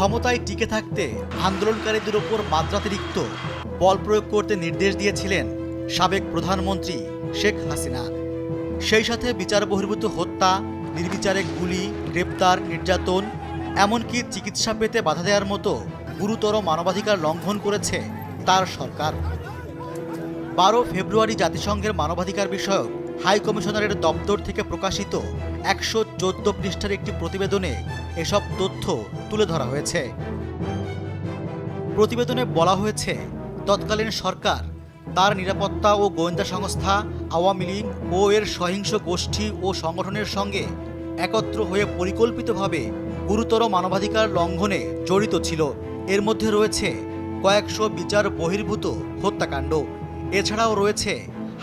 ক্ষমতায় টিকে থাকতে আন্দোলনকারীদের ওপর মাত্রাতিরিক্ত বল প্রয়োগ করতে নির্দেশ দিয়েছিলেন সাবেক প্রধানমন্ত্রী শেখ হাসিনা। সেই সাথে বিচার বহির্ভূত হত্যা, নির্বিচারে গুলি, গ্রেপ্তার, নির্যাতন, এমনকি চিকিৎসা পেতে বাধা দেওয়ার মতো গুরুতর মানবাধিকার লঙ্ঘন করেছে তার সরকার। বারো ফেব্রুয়ারি জাতিসংঘের মানবাধিকার বিষয়ক হাই কমিশনারের দপ্তর থেকে প্রকাশিত একশো চোদ্দ পৃষ্ঠার একটি প্রতিবেদনে এসব তথ্য তুলে ধরা হয়েছে। প্রতিবেদনে বলা হয়েছে, তৎকালীন সরকার, তার নিরাপত্তা ও গোয়েন্দা সংস্থা, আওয়ামী লীগ ও এর সহিংস গোষ্ঠী ও সংগঠনের সঙ্গে একত্র হয়ে পরিকল্পিতভাবে গুরুতর মানবাধিকার লঙ্ঘনে জড়িত ছিল। এর মধ্যে রয়েছে কয়েকশো বিচার বহির্ভূত হত্যাকাণ্ড। এছাড়াও রয়েছে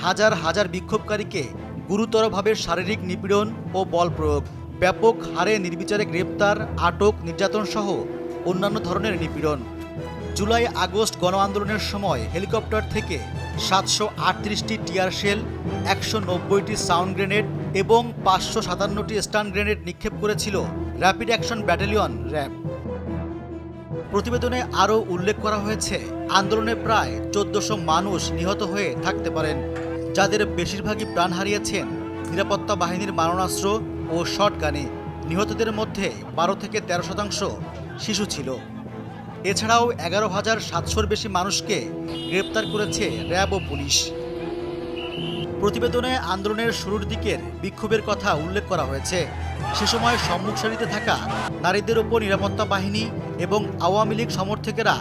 হাজার হাজার বিক্ষোভকারীকে গুরুতরভাবে শারীরিক নিপীড়ন ও বল প্রয়োগ, ব্যাপক হারে নির্বিচারে গ্রেপ্তার, আটক নির্যাতন সহ অন্যান্য ধরনের নিপীড়ন। জুলাই আগস্ট গণ আন্দোলনের সময় হেলিকপ্টার থেকে সাতশো আটত্রিশটি টিয়ার শেল, একশো নব্বইটি সাউন্ড গ্রেনেড এবং পাঁচশো সাতান্নটি স্টান গ্রেনেড নিক্ষেপ করেছিল র্যাপিড অ্যাকশন ব্যাটালিয়ন র্যাব। প্রতিবেদনে আরও উল্লেখ করা হয়েছে, আন্দোলনে প্রায় চোদ্দশো মানুষ নিহত হয়ে থাকতে পারেন। যাদের বেশিরভাগই প্রাণ হারিয়েছেন, নিরাপত্তা বাহিনীর মারণাস্ত্র ও শটগানে, নিহতদের মধ্যে বারো থেকে তেরো শতাংশ শিশু ছিল। এছাড়াও এগারো হাজার সাতশোর বেশি মানুষকে গ্রেপ্তার করেছে র্যাব ও পুলিশ। প্রতিবেদনে আন্দোলনের শুরুর দিকের বিক্ষোভের কথা উল্লেখ করা হয়েছে। সে সময় সম্মুখ সারিতে থাকা নারীদের ওপর নিরাপত্তা বাহিনী এবং আওয়ামী লীগ সমর্থকেরা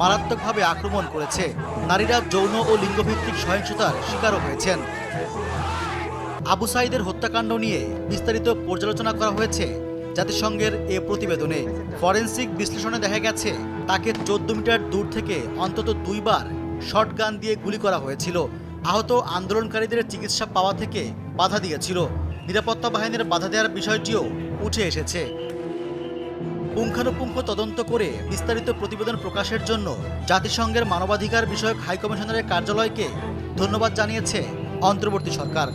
মারাত্মকভাবে আক্রমণ করেছে। নারীরা যৌন ও লিঙ্গভিত্তিক সহিংসতার শিকারও হয়েছেন। আবু সাইদের হত্যাকাণ্ড নিয়ে বিস্তারিত পর্যালোচনা করা হয়েছে জাতিসংঘের এ প্রতিবেদনে। ফরেন্সিক বিশ্লেষণে দেখা গেছে, তাকে চোদ্দ মিটার দূর থেকে অন্তত দুইবার শটগান দিয়ে গুলি করা হয়েছিল। আহত আন্দোলনকারীদের চিকিৎসা পাওয়া থেকে বাধা দিয়েছিল। নিরাপত্তা বাহিনীর বাধা দেওয়ার বিষয়টিও উঠে এসেছে। পুঙ্খানুপুঙ্খ তদন্ত করে বিস্তারিত প্রতিবেদন প্রকাশের জন্য জাতিসংঘের মানবাধিকার বিষয়ক হাইকমিশনারের কার্যালয়কে ধন্যবাদ জানিয়েছে অন্তর্বর্তী সরকার।